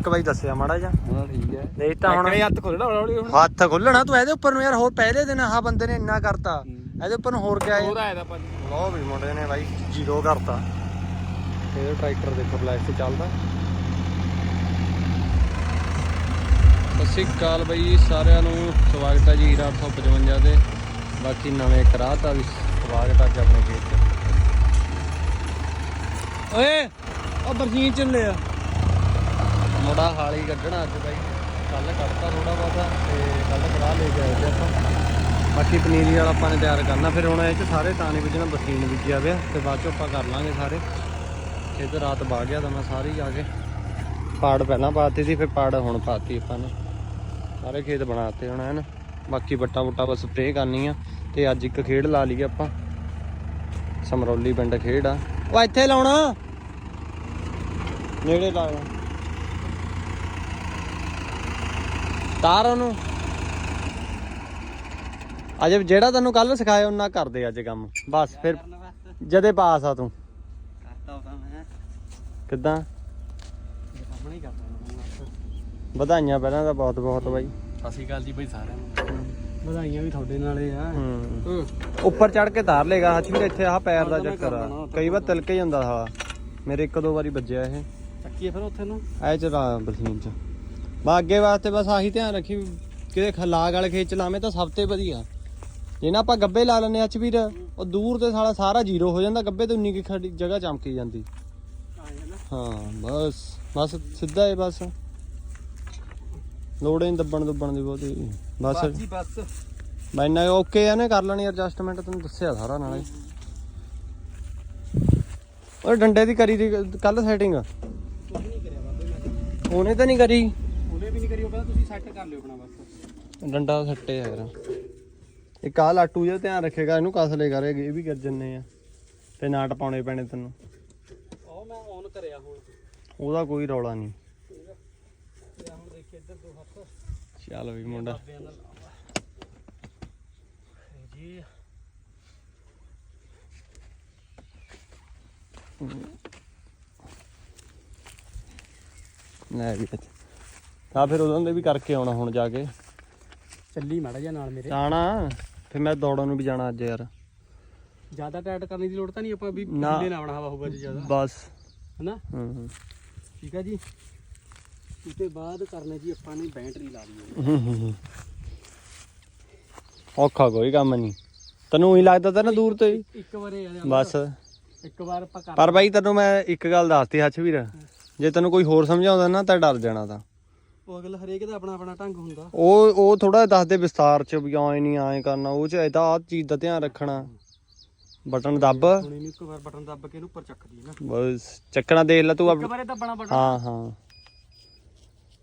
ਇੱਕ ਵਾਰੀ ਦੱਸਿਆ ਮਾੜਾ ਜਿਹਾ। ਹਾਂ ਠੀਕ ਹੈ। ਨਹੀਂ ਤਾਂ ਹੁਣ ਹੱਥ ਖੋਲਣਾ ਹੌਲੀ ਹੁਣ। ਹੱਥ ਖੋਲਣਾ ਤੂੰ ਇਹਦੇ ਉੱਪਰ ਨੂੰ ਯਾਰ ਹੋਰ ਪਹਿਲੇ ਦਿਨ ਆਹ ਬੰਦੇ ਨੇ ਇੰਨਾ ਕਰਤਾ। ਇਹਦੇ ਉੱਪਰ ਨੂੰ ਹੋਰ ਕਿਆ ਹੈ ਹੋਰ ਆਇਆ ਤਾਂ ਪੰਜ ਲੋ ਵੀ ਮੁੰਡੇ ਨੇ ਬਾਈ ਜ਼ੀਰੋ ਕਰਤਾ। ਇਹ ਟਰੈਕਟਰ ਦੇਖੋ ਬਲੈਕ ਤੇ ਚੱਲਦਾ। ਸਤਿ ਸ਼੍ਰੀ ਅਕਾਲ ਬਾਈ ਸਾਰਿਆਂ ਨੂੰ ਸਵਾਗਤ ਹੈ ਜੀ ਹੀਰਾ 855 ਦੇ ਬਾਕੀ ਨਵੇਂ ਕਰਾਤਾ ਵੀ ਸਵਾਗਤ ਅੱਜ ਆਪਣੇ ਖੇਤ 'ਚ। ਓਏ ਉਹ ਬਰਸੀਨ ਚੱਲੇ ਆ ਮੁੰਡਾ ਹਾਲੀ ਕੱਢਣਾ ਅੱਜ ਬਾਈ। ਕੱਲ ਕੱਢਤਾ ਥੋੜਾ ਬਹੁਤਾ ਤੇ ਕੱਲ ਕਰਾ ਲੈ ਕੇ ਆਏ ਤੇ ਆਪਾਂ। ਬਾਕੀ ਪਨੀਰੀ ਵਾਲਾ ਆਪਾਂ ਨੇ ਤਿਆਰ ਕਰਨਾ। ਫਿਰ ਹੁਣ ਇਹ ਚ ਸਾਰੇ ਤਾਣੇ ਵਿੱਚ ਨਾ ਬਰਸੀਨ ਬੀਜਿਆ ਪਿਆ ਤੇ ਬਾਅਦ ਚ ਆਪਾਂ ਕਰ ਲਾਂਗੇ ਸਾਰੇ। ਖੇਤ ਰਾਤ ਬਾਹ ਗਿਆ ਤਾਂ ਮੈਂ ਸਾਰੀ ਜਾ ਕੇ ਪਾੜ ਪਹਿਲਾਂ ਪਾਤੀ ਸੀ, ਫਿਰ ਪਾੜ ਹੁਣ ਪਾਤੀ ਆਪਾਂ ਨੇ। ਸਾਰੇ ਖੇਤ ਬਣਾਤੇ ਹੁਣ ਹਨ ਬਾਕੀ ਬੱਟਾ ਬੁੱਟਾ ਬਸ ਸਪਰੇਅ ਕਰਨੀ ਆ ਤੇ ਅੱਜ ਇੱਕ ਖੇਡ ਲਾ ਲਈਏ ਆਪਾਂ। ਸਮਰੌਲੀ ਪਿੰਡ ਖੇਡ ਆ। ਉਹ ਇੱਥੇ ਲਾਉਣਾ। ਨੇੜੇ ਲਾ ਲਾ ਤਾਰ ਉਹਨੂੰ। ਅੱਜ ਜਿਹੜਾ ਤੈਨੂੰ ਕੱਲ ਸਿਖਾਇਆ ਉਹਨਾਂ ਕਰਦੇ ਅੱਜ ਕੰਮ। ਬਸ ਫਿਰ ਜਦੇ ਪਾਸ ਆ ਤੂੰ। ਕਰਤਾ ਉਹਦਾ ਮੈਂ। ਕਿੱਦਾਂ? ਸਾਹਮਣੇ ਹੀ ਕਰਤਾ ਵਧਾਈਆਂ ਪਹਿਲਾਂ ਤਾਂ ਬਹੁਤ ਬਹੁਤ ਬਾਈ। ਸ਼੍ਰੀ ਅਕਾਲ ਜੀ ਬਈ ਸਾਰਿਆਂ ਨੂੰ। ਵਧਾਈਆਂ ਵੀ ਤੁਹਾਡੇ ਨਾਲੇ ਆ। ਹੂੰ। ਉੱਪਰ ਚੜ ਕੇ ਤਾਰ ਲੇਗਾ ਹੱਥ ਵੀ ਇੱਥੇ ਆਹ ਪੈਰ ਦਾ ਚੱਕਰ ਆ। ਕਈ ਵਾਰ ਤਿਲਕ ਹੀ ਜਾਂਦਾ ਸਾਲਾ ਮੇਰੇ ਇੱਕ ਦੋ ਵਾਰੀ ਵੱਜਿਆ ਇਹ। ਚੱਕੀਏ ਫਿਰ ਉੱਥੇ ਨੂੰ। ਐ ਚਲਾ ਬਲਸੀਨ ਚ। ਬਾ ਅੱਗੇ ਵਾਸਤੇ ਬਸ ਆਹੀ ਧਿਆਨ ਰੱਖੀ ਵੀ ਕਿਤੇ ਖਲਾਗ ਵਾਲੇ ਖੇਤ ਚਲਾਵੇਂ ਤਾਂ ਸਭ ਤੋਂ ਵਧੀਆ। ਜੇ ਨਾ ਆਪਾਂ ਗੱਬੇ ਲਾ ਲੈਨੇ ਅੱਛ ਵੀਰ ਉਹ ਦੂਰ ਤੇ ਸਾਲਾ ਸਾਰਾ ਜ਼ੀਰੋ ਹੋ ਜਾਂਦਾ ਗੱਬੇ ਤੇ ਉਨੀ ਕੀ ਖੜੀ ਜਗ੍ਹਾ ਚਮਕੀ ਜਾਂਦੀ। ਹਾਂ ਬਸ ਬਸ ਸਿੱਧਾ ਹੈ ਬਸ। ਲੋੜੇ ਨਹੀਂ ਦੱਬਣ ਦੁੱਬਣ ਦੀ ਬਹੁਤੀ। ਬਸ। ਜੀ ਬਸ। ਮੈਂ ਇੰਨਾ ਓਕੇ ਆ ਨੇ ਕਰ ਲੈਣੀ ਐਡਜਸਟਮੈਂਟ ਤੈਨੂੰ ਦੱਸਿਆ ਸਾਰਾ ਨਾਲੇ। ਉਹ ਡੰਡੇ ਦੀ ਕਰੀ ਦੀ ਕੱਲ ਸੈਟਿੰਗ ਉਹਨੇ ਤਾਂ ਨਹੀਂ ਕਰੀ। ਉਹਨੇ ਵੀ ਨਹੀਂ ਕਰੀ ਉਹ ਕਹਿੰਦਾ ਤੁਸੀਂ ਸੈੱਟ ਕਰ ਲਿਓ ਆਪਣਾ ਬਸ। ਡੰਡਾ ਸੱਟੇ ਯਾਰ ਇੱਕ ਆ ਲਾਟੂ ਜਿਹਾ ਧਿਆਨ ਰੱਖੇਗਾ ਇਹਨੂੰ ਕਸ ਲੈ ਕਰ ਇਹ ਵੀ ਕਰ ਜੰਨੇ ਆ। ਤੇ ਨਾਟ ਪਾਉਣੇ ਪੈਣੇ ਤੈਨੂੰ। ਉਹ ਮੈਂ ਔਨ ਕਰਿਆ ਹੁਣ। ਉਹਦਾ ਕੋਈ ਰੌਲਾ ਨਹੀਂ। ਤੇ ਹੁਣ ਦੇਖੀ ਇੱਧਰ ਦੋ ਹੱਥ। ਚੱਲ ਵੀ ਮੁੰਡਾ। ਬਾਬਿਆਂ ਦਾ ਜੀ। ਲੈ ਵੀ ਤਾਂ ਫਿਰ ਉਹਨਾਂ ਦੇ ਵੀ ਕਰਕੇ ਆਉਣਾ ਹੁਣ ਜਾ ਕੇ। ਚੱਲੀ ਮਾੜਾ ਜਿਹਾ ਨਾਲ ਮੇਰੇ। ਜਾਣਾ ਫਿਰ ਮੈਂ ਦੌੜਨ ਨੂੰ ਵੀ ਜਾਣਾ ਅੱਜ ਯਾਰ। ਜ਼ਿਆਦਾ ਟਾਈਟ ਕਰਨ ਦੀ ਲੋੜ ਤਾਂ ਨਹੀਂ ਆਪਾਂ ਵੀ ਨਾ। ਨਾ ਬਣਾ ਹਵਾ ਹੋਊਗਾ ਜੀ ਜ਼ਿਆਦਾ। ਬਸ। ਹੈਨਾ? ਹੂੰ ਹੂੰ। ਠੀਕ ਆ ਜੀ। ਉਸ ਤੋਂ ਬਾਅਦ ਕਰਨਾ ਜੀ ਆਪਾਂ ਨੇ ਬੈਟਰੀ ਲਾ ਲਈ। ਹੂੰ, ਹੂੰ, ਹੂੰ। ਔਖਾ ਕੋਈ ਕੰਮ ਨਹੀਂ। ਤੈਨੂੰ ਹੀ ਲੱਗਦਾ ਤਾਂ ਨਾ ਦੂਰ ਤੇ ਹੀ? ਇੱਕ ਵਾਰੇ ਆ ਬਸ। ਇੱਕ ਵਾਰ ਆਪਾਂ ਕਰ ਪਰ ਬਾਈ ਤੈਨੂੰ ਮੈਂ ਇੱਕ ਗੱਲ ਦੱਸਤੀ ਹੱਥ ਵੀਰ। ਜੇ ਤੈਨੂੰ ਕੋਈ ਹੋਰ ਸਮਝਾਉਂਦਾ ਨਾ ਤਾਂ ਡਰ ਜਾਣਾ ਤਾਂ। ਉਹ ਅਗਲਾ ਹਰੇਕ ਦਾ ਆਪਣਾ ਆਪਣਾ ਢੰਗ ਹੁੰਦਾ। ਉਹ ਉਹ ਥੋੜਾ ਦੱਸਦੇ ਵਿਸਤਾਰ ਚ ਵੀ ਐ ਨਹੀਂ ਐ ਕਰਨਾ। ਉਹ ਚ ਇਹਦਾ ਆ ਚੀਜ਼ ਦਾ ਧਿਆਨ ਰੱਖਣਾ। ਬਟਨ ਦੱਬ। ਹੁਣ ਇਹਨੂੰ ਇੱਕ ਵਾਰ ਬਟਨ ਦੱਬ ਕੇ ਇਹਨੂੰ ਉੱਪਰ ਚੱਕਦੀ ਨਾ। ਬਸ ਚੱਕਣਾ ਦੇਖ ਲੈ ਤੂੰ ਇੱਕ ਆਪ- ਵਾਰੇ ਦੱਬਣਾ ਬਟਨ। ਹਾਂ ਹਾਂ।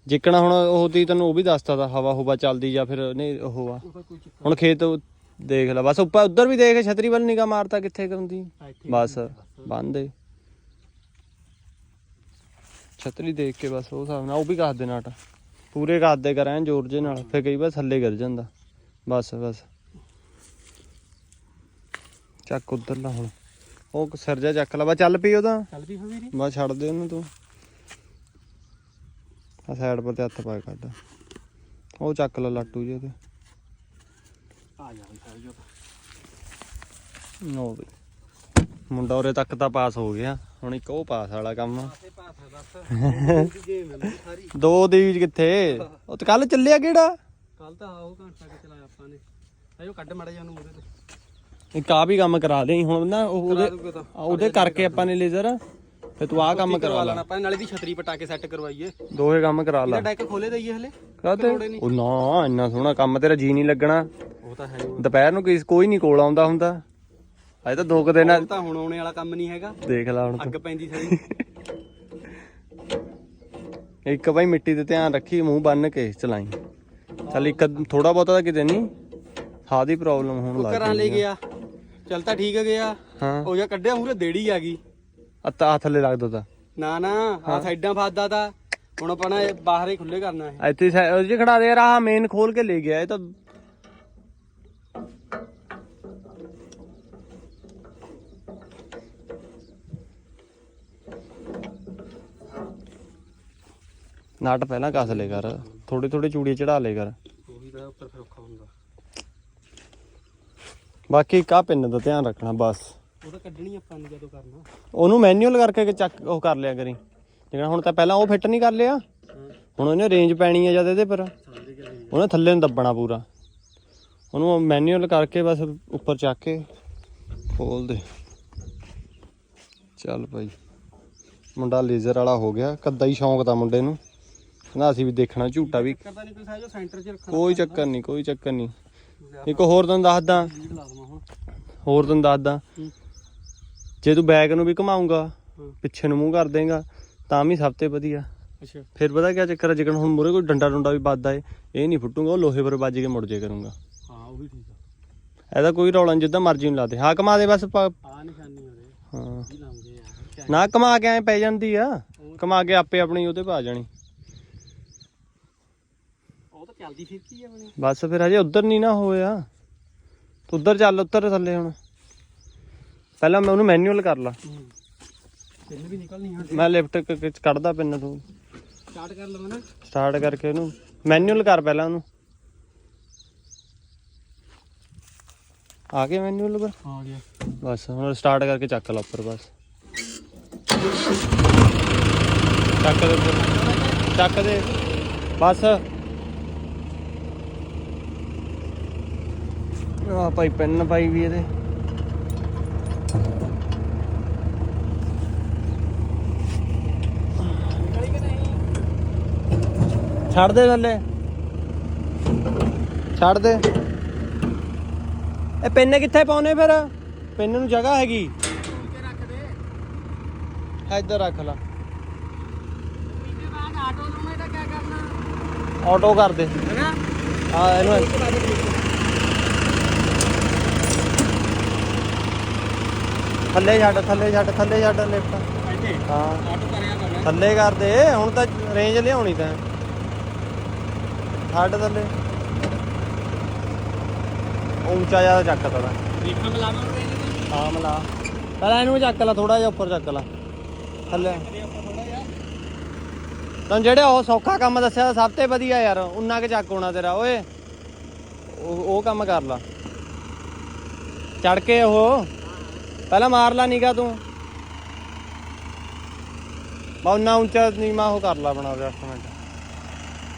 ਜਿੱਕਣਾ ਹੁਣ ਉਹ ਤੀ ਤੈਨੂੰ ਉਹ ਵੀ ਦੱਸਤਾ ਦਾ ਹਵਾ ਹੁਵਾ ਚੱਲਦੀ ਜਾਂ ਫਿਰ ਨਹੀਂ ਉਹ ਆ। ਉਹਦਾ ਕੋਈ ਚੱਕਰ ਹੁਣ ਖੇਤ ਉਹ ਦੇਖ ਲੈ ਬਸ ਉੱਪਰ ਉਧਰ ਵੀ ਦੇਖ ਛਤਰੀ ਵੱਲ ਨਿਗਾ ਮਾਰਤਾ ਕਿੱਥੇ ਹੁੰਦੀ। ਆ ਇੱਥੇ ਬਸ ਬੰਦ ਦੇ ਛਤਰੀ ਦੇਖ ਕੇ ਬਸ ਉਹ ਹਿਸਾਬ ਨਾਲ ਉਹ ਵੀ ਕੱਸ ਦੇ ਨਾਟ ਪੂਰੇ ਕੱਸ ਦੇ ਕਰਾਂ ਜ਼ੋਰ ਜੇ ਨਾਲ ਫਿਰ ਕਈ ਵਾਰ ਥੱਲੇ ਗਿਰ ਜਾਂਦਾ। ਬਸ ਬਸ। ਚੱਕ ਉਧਰ ਲਾ ਹੁਣ। ਉਹ ਸਿਰ ਜਾ ਚੱਕ ਲਾ ਬਾ ਚੱਲ ਪਈ ਉਹਦਾ। ਚੱਲ ਵੀ ਫਿਰ ਵੀਰੇ ਬਸ ਛੱਡ ਦੇ ਉਹਨੂੰ ਤੂੰ। ਆ ਸਾਈਡ ਪਰ ਤੇ ਹੱਥ ਪਾ ਕੇ ਕੱਢ ਉਹ ਚੱਕ ਲਾ ਲਾਟੂ ਜੇ ਤੇ। ਆ ਜਾ ਵੀ ਸਾਰੇ ਜੋ। ਨੋ ਬਈ ਮੁੰਡਾ ਉਰੇ ਤੱਕ ਤਾਂ ਪਾਸ ਹੋ ਗਿਆ। ਹੁਣ ਇੱਕ ਉਹ ਪਾਸ ਵਾਲਾ ਕੰਮ। ਦੋ ਦੀ ਕਿੱਥੇ? ਉਹ ਤੇ ਕੱਲ ਚੱਲਿਆ ਕਿਹੜਾ? ਕੱਲ ਤਾਂ ਆਓ ਘੰਟਾ ਕਿ ਚਲਾਇਆ ਆਪਾਂ ਨੇ। ਆਇਓ ਕੱਢ ਮੜਾ ਜਾ ਉਹਨੂੰ ਮੂਰੇ ਤੇ। ਇੱਕ ਆ ਵੀ ਕੰਮ ਕਰਾ ਦੇ। ਹੁਣ ਨਾ ਉਹਦੇ ਉਹਦੇ ਕਰਕੇ ਆਪਾਂ ਨੇ ਲੇਜ਼ਰ। ਤੇ ਤੂੰ ਆ ਕੰਮ ਕਰਾ ਲੈਣਾ ਆਪਾਂ ਨਾਲੇ ਦੀ ਛਤਰੀ ਪਟਾ ਕੇ ਸੈੱਟ ਕਰਵਾਈਏ। ਦੋਹੇ ਕੰਮ ਕਰਾ ਲੈ। ਡੈਕ ਖੋਲੇ ਦਈਏ ਹਲੇ? ਕਾਹਤੇ? ਉਹ ਨਾ ਇੰਨਾ ਸੋਹਣਾ ਕੰਮ ਤੇਰਾ ਜੀ ਨਹੀਂ ਲੱਗਣਾ। ਉਹ ਤਾਂ ਹੈ ਦੁਪਹਿਰ ਨੂੰ ਕੋਈ ਨਹੀਂ ਕੋਲ ਆਉਂਦਾ ਹੁੰਦਾ। ਅਜੇ ਤਾਂ ਦੋ ਕੁ ਦਿਨ ਆ- ਤਾਂ ਹੁਣ ਆਉਣੇ ਵਾਲਾ ਕੰਮ ਨਹੀਂ ਹੈਗਾ। ਦੇਖ ਲੈ ਹੁਣ ਅੱਗ ਪੈਂਦੀ ਸਾਰੀ। ਇੱਕ ਬਾਈ ਮਿੱਟੀ ਤੇ ਧਿਆਨ ਰੱਖੀ ਮੂੰਹ ਬੰਨ ਕੇ ਚਲਾਈ। ਚੱਲ ਇੱਕ ਥੋੜਾ ਬਹੁਤਾ ਤਾਂ ਕਿਤੇ ਨਹੀਂ ਸਾਹ ਦੀ ਪ੍ਰੋਬਲਮ ਹੋਣ ਲੱਗ ਘਰਾਂ ਲੈ ਗਿਆ। ਚੱਲ ਤਾਂ ਠੀਕ ਗਿਆ ਹਾਂ। ਉਹ ਜਾਂ ਕੱਢਿਆ ਮੂਰੇ ਦੇੜੀ ਆ ਗਈ। ਅੱਤਾ ਹੱਥ ਥੱਲੇ ਲੱਗਦਾ ਤਾਂ। ਨਾ ਨਾ ਆ ਸਾਈਡਾਂ ਫਾਦਾ ਤਾਂ। ਹੁਣ ਆਪਾਂ ਨੇ ਬਾਹਰ ਹੀ ਖੁੱਲੇ ਕਰਨਾ ਹੈ ਇੱਥੇ ਸੈ- ਉਹ 'ਚ ਖੜਾ ਦੇ ਯਾਰ ਆਹ ਮੇਨ ਖੋਲ ਕੇ ਲੈ ਗਿਆ ਇਹ ਤਾਂ ਨਟ ਪਹਿਲਾਂ ਕੱਸ ਲੈ ਕਰ ਥੋੜੀ ਥੋੜੀ ਚੂੜੀ ਚੜਾ ਲੈ ਕਰ। ਉਹੀ ਤਾਂ ਉੱਪਰ ਫਿਰ ਔਖਾ ਹੁੰਦਾ। ਬਾਕੀ ਕਾ ਪਿੰਨ ਦਾ ਧਿਆਨ ਰੱਖਣਾ ਬਸ। ਉਹ ਤਾਂ ਕੱਢਣੀ ਆਪਾਂ ਨੇ ਜਦੋਂ ਕਰਨਾ। ਉਹਨੂੰ ਮੈਨੂਅਲ ਕਰਕੇ ਚੱਕ ਉਹ ਕਰ ਲਿਆ ਕਰੀ। ਜਿਹੜਾ ਹੁਣ ਤਾਂ ਪਹਿਲਾਂ ਉਹ ਫਿੱਟ ਨਹੀਂ ਕਰ ਲਿਆ। ਹੁਣ ਉਹਨੇ ਰੇਂਜ ਪੈਣੀ ਆ ਜਦ ਇਹਦੇ ਪਰ। ਉਹਨੇ ਥੱਲੇ ਨੂੰ ਦੱਬਣਾ ਪੂਰਾ। ਉਹਨੂੰ ਮੈਨੂਅਲ ਕਰਕੇ ਬਸ ਉੱਪਰ ਚੱਕ ਕੇ ਖੋਲ ਦੇ। ਚੱਲ ਭਾਈ ਮੁੰਡਾ ਲੇਜ਼ਰ ਵਾਲਾ ਹੋ ਗਿਆ। ਕੱਦਾ ਹੀ ਸ਼ੌਂਕ ਤਾਂ ਮੁੰਡੇ ਨੂੰ। ਕਹਿੰਦਾ ਅਸੀਂ ਵੀ ਦੇਖਣਾ ਝੂਟਾ ਵੀ। ਕਰਦਾ ਨਹੀਂ ਕੋਈ ਸਾਜੋ ਸੈਂਟਰ 'ਚ ਰੱਖਣਾ ਕੋਈ ਚੱਕਰ ਨਹੀਂ ਕੋਈ ਚੱਕਰ ਨਹੀਂ। ਇੱਕ ਹੋਰ ਤੈਨੂੰ ਦੱਸਦਾ। ਲੀਡ ਲਾ ਦਵਾਂ ਹੁਣ। ਹੋਰ ਤੈਨੂੰ ਦੱਸਦਾ। ਹੂੰ। ਜੇ ਤੂੰ ਬੈਕ ਨੂੰ ਵੀ ਘੁਮਾਉਂਗਾ ਹਾਂ। ਪਿੱਛੇ ਨੂੰ ਮੂੰਹ ਕਰ ਦੇਗਾ ਤਾਂ ਵੀ ਸਭ ਤੋਂ ਵਧੀਆ। ਅੱਛਾ। ਫਿਰ ਪਤਾ ਕੀ ਚੱਕਰ ਹੈ ਜਿਕਣ ਹੁਣ ਮੂਰੇ ਕੋਈ ਡੰਡਾ ਡੁੰਡਾ ਵੀ ਵੱਜਦਾ ਏ ਇਹ ਨਹੀਂ ਫੁੱਟੂਗਾ ਉਹ ਲੋਹੇ ਪਰ ਵੱਜ ਕੇ ਮੁੜ ਜੇ ਕਰੂੰਗਾ। ਹਾਂ ਉਹ ਵੀ ਠੀਕ ਆ। ਇਹਦਾ ਕੋਈ ਰੌਲਾ ਨੀ ਜਿੱਦਾਂ ਮਰਜ਼ੀ ਨੂੰ ਲਾ ਦੇ। ਹਾਂ ਘੁਮਾ ਦੇ ਬਸ ਪ- ਆ ਨਿਸ਼ਾਨੀ ਉਹਦੇ। ਹਾਂ। ਨਾ ਘੁਮਾ ਕੇ ਐ ਪੈ ਜਾਂਦੀ ਆ। ਘੁਮਾ ਕੇ ਆਪੇ ਆਪਣੀ ਉਹਦੇ ਪਾ ਜਾਣੀ। ਚੱਲਦੀ ਆ ਬਣੀ ਬਸ ਫਿਰ ਹਜੇ ਉਧਰ ਨਹੀਂ ਨਾ ਹੋਇਆ ਤੂੰ ਉਧਰ ਚੱਲ ਉੱਤਰ ਥੱਲੇ ਹੁਣ। ਪਹਿਲਾਂ ਮੈਂ ਉਹਨੂੰ ਮੈਨੂਅਲ ਕਰ ਲਾ। ਪਿੰਨ ਵੀ ਨਿਕਲਣੀ ਹਾਂ ਮੈਂ ਲਿਫਟ ਕੱਢਦਾ ਪਿੰਨ ਤੂੰ। ਸਟਾਰਟ ਕਰ ਲਵਾਂ ਨਾ। ਸਟਾਰਟ ਕਰਕੇ ਉਹਨੂੰ। ਮੈਨੂਅਲ ਕਰ ਪਹਿਲਾਂ ਉਹਨੂੰ। ਆ ਕੇ ਮੈਨੂਅਲ ਪਰ? ਆ ਗਿਆ। ਬਸ ਹੁਣ ਸਟਾਰਟ ਕਰਕੇ ਚੱਕ ਲਾ ਉੱਪਰ ਬਸ। ਚੱਕ ਦੇ ਉੱਪਰ। ਚੱਕ ਦੇ। ਬਸ। ਆ ਭਾਈ ਪੈਨ ਪਾਈ ਵੀ ਇਹਦੇ। ਛੱਡ ਦੇ ਥੱਲੇ। ਛੱਡ ਦੇ। ਇਹ ਪੈਨ ਕਿੱਥੇ ਪਾਉਨੇ ਫਿਰ? ਪੈਨ ਨੂੰ ਜਗ੍ਹਾ ਹੈਗੀ। ਇੱਧਰ ਰੱਖ ਲਾ। ਆਟੋ ਨੂੰ ਇਹਦਾ ਕੀ ਕਰਨਾ? ਆਟੋ ਕਰ ਦੇ। ਹੈਨਾ? ਆ ਇਹਨੂੰ ਥੱਲੇ ਛੱਡ ਥੱਲੇ ਛੱਡ ਥੱਲੇ ਛੱਡ ਲਿਫਟ। ਇੱਥੇ? ਹਾਂ। ਆਟੋ ਕਰਿਆ ਕਰਨਾ ਥੱਲੇ ਕਰ ਦੇ ਹੁਣ ਤਾਂ ਰੇਂਜ ਲਿਆਉਣੀ ਤਾਂ। ਛੱਡ ਥੱਲੇ। ਉੱਚਾ ਜ਼ਿਆਦਾ ਚੱਕ ਤੜਾ ਦੇਖਾਂ ਮਿਲਾਵਾਂਗੇ ਇਹਦੇ ਹਾਂ ਮਲਾ। ਪਹਿਲਾਂ ਇਹਨੂੰ ਚੱਕ ਲਾ ਥੋੜਾ ਜਿਹਾ ਉੱਪਰ ਚੱਕ ਲਾ। ਥੱਲੇ। ਤੇ ਆਪਾਂ ਥੋੜਾ ਜਿਹਾ। ਤਾਂ ਜਿਹੜੇ ਉਹ ਸੌਖਾ ਕੰਮ ਦੱਸਿਆ ਸਭ ਤੋਂ ਵਧੀਆ ਯਾਰ ਉਨਾ ਕੁ ਚੱਕ ਹੋਣਾ ਤੇਰਾ ਓਏ। ਉਹ ਉਹ ਕੰਮ ਕਰ ਲਾ। ਚੜ ਕੇ ਉਹ। ਪਹਿਲਾਂ ਮਾਰ ਲਾ ਨੀਗਾ ਤੂੰ। ਬਾ ਉੱਚਾ ਨੀਮਾ ਉਹ ਕਰ ਲਾ ਬਣਾ ਐਡਜਸਟਮੈਂਟ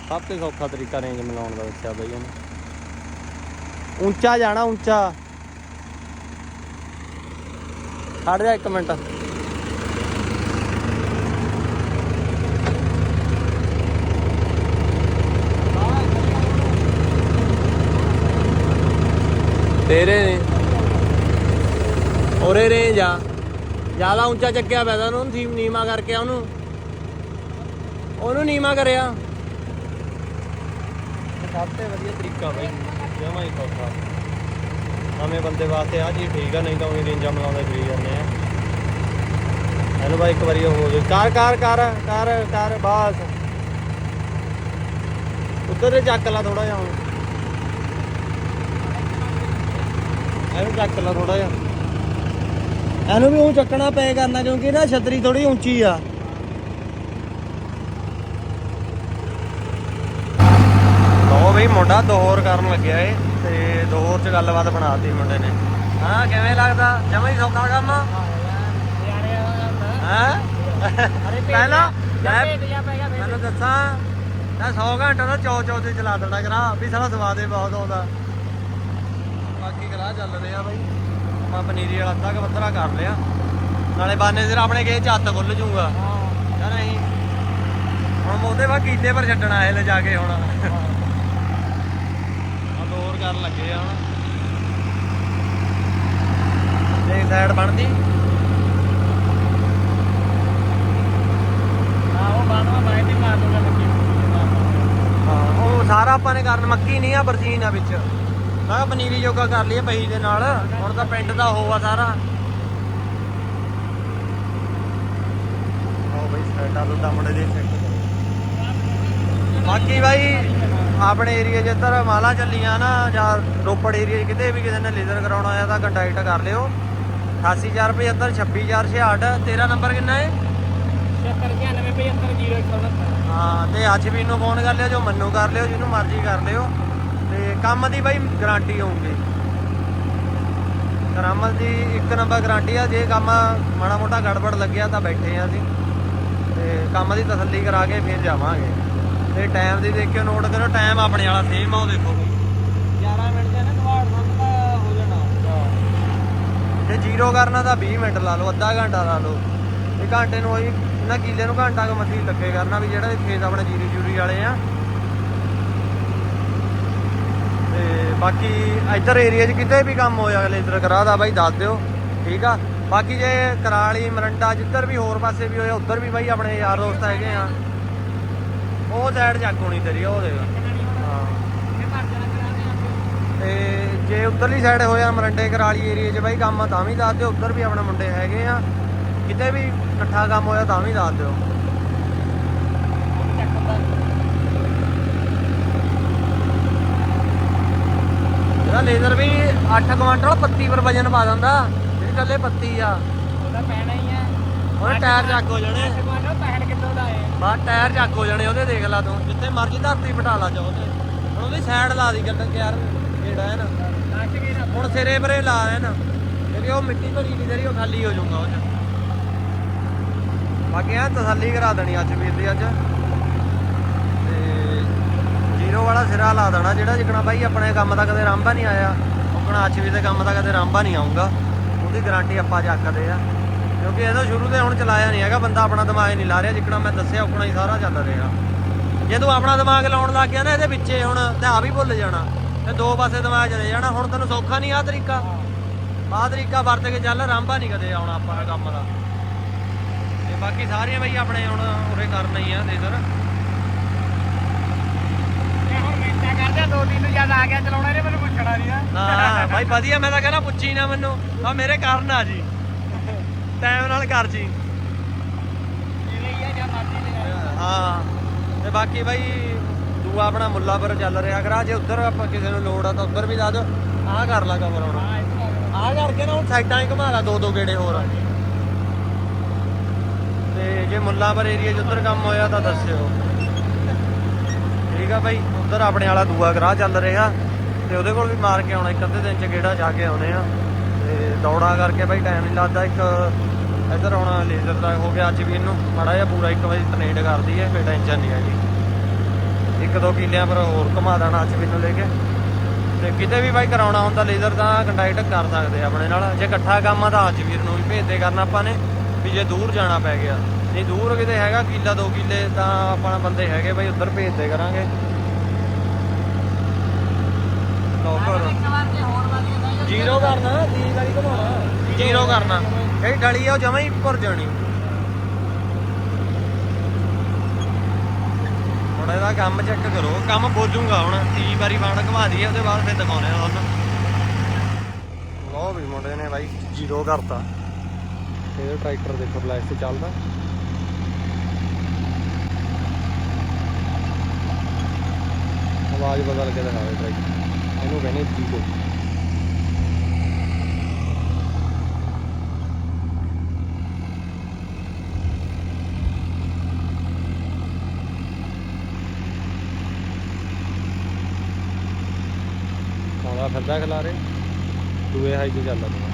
ਸਭ ਤੋਂ ਸੌਖਾ ਤਰੀਕਾ ਰੇਂਜ ਮਿਲਾਉਣ ਦਾ ਦੱਸਿਆ ਬਈ ਉਹਨੇ। ਉੱਚਾ ਜਾਣਾ, ਉੱਚਾ। ਖੜ ਜਾ ਇੱਕ ਮਿੰਟ। ਤੇਰੇ ਨੇ। ਔਰੇ ਰੇਂਜ ਆ। ਜ਼ਿਆਦਾ ਉੱਚਾ ਚੱਕਿਆ ਪਿਆ ਉਹਨੂੰ ਥੀਮ ਨੀਮਾ ਕਰਕੇ ਉਹਨੂੰ। ਉਹਨੂੰ ਨੀਮਾ ਕਰਿਆ। ਸਭ ਤੋਂ ਵਧੀਆ ਤਰੀਕਾ ਬਾਈ, ਜਮਾ ਹੀ ਸੌਖਾ। ਨਵੇਂ ਬੰਦੇ ਵਾਸਤੇ ਆ ਚੀਜ਼ ਠੀਕ ਆ, ਨਹੀਂ ਤਾਂ ਉਹੀ ਰੇਂਜਾਂ ਮਲਾਉਂਦੇ ਫਿਰੀ ਜਾਂਦੇ ਆ। ਇਹਨੂੰ ਬਾਈ ਇੱਕ ਵਾਰੀ ਹੋ ਜੇ ਕਰ ਕਰ ਕਰ ਕਰ ਕਰ, ਬਾਸ। ਉੱਧਰ ਚੱਕ ਲਾ ਥੋੜਾ ਜਿਹਾ ਹੁਣ। ਇਹਨੂੰ ਚੱਕ ਲਾ ਥੋੜਾ ਜਿਹਾ। ਇਹਨੂੰ ਵੀ ਉਹ ਚੱਕਣਾ ਪਏ ਕਰਨਾ ਕਿਉਂਕਿ ਨਾ ਛਤਰੀ ਥੋੜੀ ਉੱਚੀ ਆ। ਲੋ ਬਈ, ਮੁੰਡਾ ਦੋਹਰ ਕਰਨ ਲੱਗਿਆ ਏ ਤੇ ਦੋਹਰ ਚ ਗੱਲਬਾਤ ਬਣਾਤੀ ਮੁੰਡੇ ਨੇ। ਹਾਂ, ਕਿਵੇਂ ਲੱਗਦਾ? ਜਮਾ ਹੀ ਸੌਖਾ ਕੰਮ? ਹਾਂ? ਪਹਿਲਾਂ ਮੈਨੂੰ ਦੱਸਾਂ, ਮੈਂ 100 ਘੰਟਾ ਦਾ ਚੌ ਚੌ ਤੇ ਚਲਾ ਦੇਣਾ ਕਰਾ, ਵੀ ਸਾਲਾ ਸਵਾਦ ਹੀ ਬਹੁਤ ਆਉਂਦਾ। ਬਾਕੀ ਕਰਾ, ਚੱਲ ਰਿਹਾ ਬਾਈ। ਆਪਾਂ ਪਨੀਰੀ ਵਾਲਾ ਅੱਧਾ ਕੁ ਕਰ ਲਿਆ। ਨਾਲੇ ਬਾਨੇ ਸਿਰ ਆਪਣੇ ਕੇ ਹੱਥ ਖੁੱਲ ਜੂਗਾ। ਯਾਰ ਨਹੀਂ ਹੁਣ ਮੋਦੇ ਵਾ ਕੀਲੇ ਪਰ ਛੱਡਣਾ ਇਹ ਲੈ ਜਾ ਕੇ ਹੁਣ। ਆ ਹੋਰ ਕਰਨ ਲੱਗੇ ਆ। ਹੁਣ ਸਾਈਡ ਬਣਦੀ। ਮੈਂ ਸਾਰਾ ਆਪਾਂ ਨੇ ਕਰਨ ਮੱਕੀ ਨਹੀਂ ਆ ਬਰਜੀਨ ਆ ਵਿੱਚ। ਮੈਂ ਕਿਹਾ ਪਨੀਰੀ ਜੋਗਾ ਕਰ ਲਈਏ ਪਹੀ ਦੇ ਨਾਲ। ਹੁਣ ਤਾਂ ਪਿੰਡ ਦਾ ਹੋਆ ਸਾਰਾ। ਆਓ ਬਈ ਸਾਡਾ ਦੁੱਧਾ ਮੁੰਡੇ ਦੇ। ਬਾਕੀ ਬਾਈ ਆਪਣੇ ਏਰੀਆ 'ਚ ਇੱਧਰ ਮਾਲਾ ਚੱਲੀਆਂ ਨਾ ਜਾਂ ਰੋਪੜ ਏਰੀਆ ਕਿਤੇ ਵੀ ਕਿਸੇ ਨੇ ਲੇਜ਼ਰ ਕਰਾਉਣਾ ਹੋਇਆ ਤਾਂ ਕੰਟੈਕਟ ਕਰ ਲਿਓ। 88475 26466 ਤੇਰਾ ਨੰਬਰ ਕਿੰਨਾ ਹੈ 76 95 75 0169 ਹਾਂ ਤੇ ਅੱਜ ਵੀ ਇਹਨੂੰ ਫੋਨ ਕਰ ਲਿਓ ਜੋ ਮੰਨੂ ਕਰ ਲਿਓ ਜਿਹਨੂੰ ਮਰਜ਼ੀ ਕਰ ਲਿਓ। ਕੰਮ ਦੀ ਬਾਈ ਗਾਰੰਟੀ ਹੋਊਗੀ। ਕਰਾਮਤ ਦੀ ਇੱਕ ਨੰਬਰ ਗਾਰੰਟੀ ਆ ਜੇ ਕੰਮ ਮਾੜਾ ਮੋਟਾ ਗੜਬੜ ਲੱਗਿਆ ਤਾਂ ਬੈਠੇ ਆ ਅਸੀਂ। ਤੇ ਕੰਮ ਦੀ ਤਸੱਲੀ ਕਰਾ ਕੇ ਫਿਰ ਜਾਵਾਂਗੇ। ਤੇ ਟਾਈਮ ਦੀ ਦੇਖਿਓ ਨੋਟ ਕਰੋ ਟਾਈਮ ਆਪਣੇ ਵਾਲਾ ਸੇਮ ਆ ਉਹ ਦੇਖੋ 11 ਮਿੰਟ ਦੇ ਨਾ ਕਵਾੜ ਦਾ ਹੋ ਜਾਣਾ। ਜੇ ਜ਼ੀਰੋ ਕਰਨਾ ਤਾਂ 20 ਮਿੰਟ ਲਾ ਲਓ ਅੱਧਾ ਘੰਟਾ ਲਾ ਲਓ। ਇਹ ਘੰਟੇ ਨੂੰ ਉਹੀ ਇਹਨਾਂ ਕਿੱਲੇ ਨੂੰ ਘੰਟਾ ਕੁ ਮੱਥੀ ਲੱਗੇ ਕਰਨਾ ਵੀ ਜਿਹੜਾ ਖੇਤ ਆਪਣੇ ਜੀਰੀ ਜੂਰੀ ਵਾਲੇ ਆ ਤੇ ਬਾਕੀ ਇੱਧਰ ਏਰੀਆ 'ਚ ਕਿਤੇ ਵੀ ਕੰਮ ਹੋਇਆ, ਅਗਲੇ ਇੱਧਰ ਕਰਾ ਦਾ ਬਾਈ, ਦੱਸ ਦਿਓ। ਠੀਕ ਆ? ਬਾਕੀ ਜੇ ਕਰਾਲੀ ਮਰੰਡਾ ਜਿੱਧਰ ਵੀ ਹੋਰ ਪਾਸੇ ਵੀ ਹੋਇਆ, ਉੱਧਰ ਵੀ ਬਾਈ ਆਪਣੇ ਯਾਰ ਦੋਸਤ ਹੈਗੇ ਆ। ਉਹ ਸਾਈਡ ਚੱਕ ਹੋਣੀ ਤੇਰੀ, ਉਹ ਦੇਖ। ਤੇ ਜੇ ਉੱਧਰਲੀ ਸਾਈਡ ਹੋਇਆ ਮਰੰਡੇ ਕਰਾਲੀ ਏਰੀਆ 'ਚ ਬਾਈ ਕੰਮ ਆ, ਤਾਂ ਵੀ ਦੱਸ ਦਿਓ। ਉੱਧਰ ਵੀ ਆਪਣੇ ਮੁੰਡੇ ਹੈਗੇ ਆ। ਕਿਤੇ ਵੀ ਇਕੱਠਾ ਕੰਮ ਹੋਇਆ, ਤਾਂ ਵੀ ਦੱਸ ਦਿਓ। ਇਹਦਾ ਲੇਜ਼ਰ ਵੀ 8 ਕੁਆਂਟਲ ਪੱਤੀ ਪਰ ਵਜਨ ਪਾ ਦਿੰਦਾ। ਜਿਹੜੀ ਕੱਲੇ ਪੱਤੀ ਆ। ਉਹਦਾ ਪੈਣਾ ਹੀ ਆ। ਉਹਦੇ ਟਾਇਰ ਚੱਕ ਹੋ ਜਾਣੇ। ਤੁਹਾਡਾ 65 ਕਿਲੋ ਦਾ ਹੈ ਬਾ ਟਾਇਰ ਚੱਕ ਹੋ ਜਾਣੇ ਉਹਦੇ ਦੇਖ ਲਾ ਤੂੰ। ਜਿੱਥੇ ਮਰਜ਼ੀ ਧਰਤੀ ਪਟਾ ਲਾ ਚਾਹੁੰਦੇ ਹੁਣ ਉਹਦੀ ਸਾਈਡ ਲਾ ਦੀ ਗੱਲਾਂ ਯਾਰ ਜਿਹੜਾ ਹੈ ਨਾ। ਹੁਣ ਸਿਰੇ ਪਰੇ ਲਾ ਹੈ ਨਾ। ਕਿਉਂਕਿ ਉਹ ਮਿੱਟੀ ਭਰੀ ਨਹੀਂ ਤੇਰੀ ਉਹ ਖਾਲੀ ਹੋ ਜਾਊਗਾ ਉਹ ਚ। ਬਾਕੀ ਆ ਤਸੱਲੀ ਕਰਾ ਦੇਣੀ ਅੱਜ ਵੀਰ ਦੀ ਅੱਜ। ਜ਼ੀਰੋ ਵਾਲਾ ਸਿਰਾ ਲਾ ਦੇਣਾ, ਜਿਹੜਾ ਜਿਕਣਾ ਬਾਈ ਆਪਣੇ ਕੰਮ ਦਾ ਕਦੇ ਰਾਂਭਾ ਨਹੀਂ ਆਇਆ ਉਹਕਣਾ ਅੱਜ ਵੀ ਕੰਮ ਦਾ ਕਦੇ ਰਾਂਭਾ ਨਹੀਂ ਆਊਗਾ, ਉਹਦੀ ਗਾਰੰਟੀ ਆਪਾਂ ਚੱਕਦੇ ਆ। ਕਿਉਂਕਿ ਇਹਦਾ ਸ਼ੁਰੂ ਤੇ ਹੁਣ ਚਲਾਇਆ ਨਹੀਂ ਹੈਗਾ, ਬੰਦਾ ਆਪਣਾ ਦਿਮਾਗ ਨਹੀਂ ਲਾ ਰਿਹਾ, ਜਿਕਣਾ ਮੈਂ ਦੱਸਿਆ, ਉਕਣਾ ਹੀ ਸਾਰਾ ਚੱਲ ਰਿਹਾ। ਜੇ ਤੂੰ ਆਪਣਾ ਦਿਮਾਗ ਲਾਉਣ ਲੱਗ ਗਿਆ ਨਾ ਇਹਦੇ ਵਿੱਚੇ ਹੁਣ, ਤੇ ਆ ਵੀ ਭੁੱਲ ਜਾਣਾ, ਤੇ ਦੋ ਪਾਸੇ ਦਿਮਾਗ ਚਲੇ ਜਾਣਾ, ਹੁਣ ਤੈਨੂੰ ਸੌਖਾ ਨਹੀਂ ਆ ਤਰੀਕਾ। ਆਹ ਤਰੀਕਾ ਵਰਤ ਕੇ ਚੱਲ, ਰਾਂਭਾ ਨਹੀਂ ਕਦੇ ਆਉਣਾ ਆਪਾਂ ਨੂੰ ਕੰਮ ਦਾ। ਤੇ ਬਾਕੀ ਸਾਰੀਆਂ ਬਈ ਆਪਣੇ ਹੁਣ ਉਰੇ ਕਰਨਾ ਹੀ ਆ ਲੇਜ਼ਰ ਇਹ ਹੁਣ ਮਿੰਟਾਂ ਕਰਦੇ ਆ, ਦੋ ਦਿਨ ਨੂੰ ਜਦ ਆ ਗਿਆ ਚਲਾਉਣਾ ਇਹਨੇ ਮੈਨੂੰ ਪੁੱਛਣਾ ਨਹੀਂ ਆ। ਨਾ ਭਾਈ ਵਧੀਆ ਮੈਂ ਤਾਂ ਕਹਿੰਦਾ ਪੁੱਛੀ ਨਾ ਮੈਨੂੰ। ਆ ਮੇਰੇ ਕਰਨ ਆ ਜੀ। ਟਾਈਮ ਨਾਲ ਕਰ ਜੀ। ਹੀ ਆ ਤੇ ਬਾਕੀ ਬਾਈ ਦੂਆ ਆਪਣਾ ਮੁੱਲਾਪੁਰ ਚੱਲ ਰਿਹਾ। ਕਰਾ ਜੇ ਉੱਧਰ ਆਪਾਂ ਕਿਸੇ ਨੂੰ ਲੋੜ ਆ ਤਾਂ ਉੱਧਰ ਵੀ ਲਾ ਦਿਓ। ਆਹ ਕਰ ਲਾ ਕਵਰ ਹੁਣ। ਆ ਗਿਆ। ਆਹ ਕਰਕੇ ਨਾ ਹੁਣ ਸਾਈਡਾਂ ਹੀ ਘੁਮਾ ਲਾ ਦੋ ਦੋ ਗੇੜੇ ਹੋਰ। ਤੇ ਜੇ ਮੁੱਲਾਪੁਰ ਏਰੀਆ 'ਚ ਉੱਧਰ ਕੰਮ ਹੋਇਆ ਤਾਂ ਦੱਸਿਓ। ਠੀਕ ਆ ਬਾਈ। ਉੱਧਰ ਆਪਣੇ ਵਾਲਾ ਦੂਆ ਗਰਾਹ ਚੱਲ ਰਿਹਾ ਤੇ ਉਹਦੇ ਕੋਲ ਵੀ ਮਾਰ ਕੇ ਆਉਣਾ ਇੱਕ ਅੱਧੇ ਦਿਨ 'ਚ ਗੇੜਾ ਜਾ ਕੇ ਆਉਨੇ ਆ। ਤੇ ਦੌੜਾ ਕਰਕੇ ਬਾਈ ਟਾਈਮ ਨਹੀਂ ਲੱਗਦਾ, ਇੱਕ ਇੱਧਰ ਹੁਣ ਲੇਜ਼ਰ ਦਾ ਹੋ ਗਿਆ ਅੱਜ ਵੀ ਇਹਨੂੰ, ਮਾੜਾ ਜਿਹਾ ਪੂਰਾ ਇੱਕ ਵਾਰੀ ਟ੍ਰੇਡ ਕਰਦੀ ਹੈ ਕੋਈ ਟੈਨਸ਼ਨ ਨਹੀਂ ਹੈਗੀ। ਇੱਕ ਦੋ ਕਿੱਲਿਆਂ ਪਰ ਹੋਰ ਘੁਮਾ ਦੇਣਾ ਅੱਜ ਵੀ ਨੂੰ ਲੈ ਕੇ। ਤੇ ਕਿਤੇ ਵੀ ਬਾਈ ਕਰਾਉਣਾ ਹੁੰਦਾ ਲੇਜ਼ਰ ਤਾਂ ਕੰਟੈਕਟ ਕਰ ਸਕਦੇ ਆਪਣੇ ਨਾਲ। ਜੇ ਇਕੱਠਾ ਕੰਮ ਆ ਤਾਂ ਅੱਜ ਵੀਰ ਨੂੰ ਵੀ ਭੇਜਦੇ ਕਰਨਾ ਆਪਾਂ ਨੇ, ਵੀ ਜੇ ਦੂਰ ਜਾਣਾ ਪੈ ਗਿਆ। ਨਹੀਂ ਦੂਰ ਕਿਤੇ ਹੈਗਾ ਕਿੱਲਾ ਦੋ ਕਿੱਲੇ ਤਾਂ ਆਪਣਾ ਬੰਦੇ ਹੈਗੇ ਬਾਈ ਉੱਧਰ ਭੇਜਦੇ ਕਰਾਂਗੇ। ਲੋਕਰ ਜ਼ੀਰੋ ਕਰਨਾ 30 ਵਾਰੀ ਘਮਾਉਣਾ। ਜ਼ੀਰੋ ਕਰਨਾ। ਜਿਹੜੀ ਡਲੀ ਆ ਉਹ ਜਮਾ ਹੀ ਭੁਰ ਜਾਣੀ। ਹੁਣ ਇਹਦਾ ਕੰਮ ਚੈੱਕ ਕਰੋ। ਕੰਮ ਬੋਜੂਗਾ ਹੁਣ। 30 ਵਾਰੀ ਬਾਣ ਘਵਾ ਦਈਏ ਉਹਦੇ ਬਾਅਦ ਫਿਰ ਦਿਖਾਉਣੇ ਆ ਤੁਹਾਨੂੰ ਲੋ ਵੀ ਮੁੰਡੇ ਨੇ ਬਾਈ ਜ਼ੀਰੋ ਕਰਤਾ। ਇਹ ਟਰੈਕਟਰ ਦੇਖੋ ਫਲੈਸ਼ ਤੇ ਚੱਲਦਾ। ਆਵਾਜ਼ ਬਦਲ ਕੇ ਦਿਖਾਵੇ ਟਰੈਕਟਰ। ਇਹਨੂੰ ਕਹਿੰਦੇ ਜੀਰੋ ਆਉਂਦਾ ਫਿਰਦਾ ਖਲਾਰੇ, ਦੂਏ ਹਾਈ ਤੇ ਚੱਲਦਾ ਪਿਆ।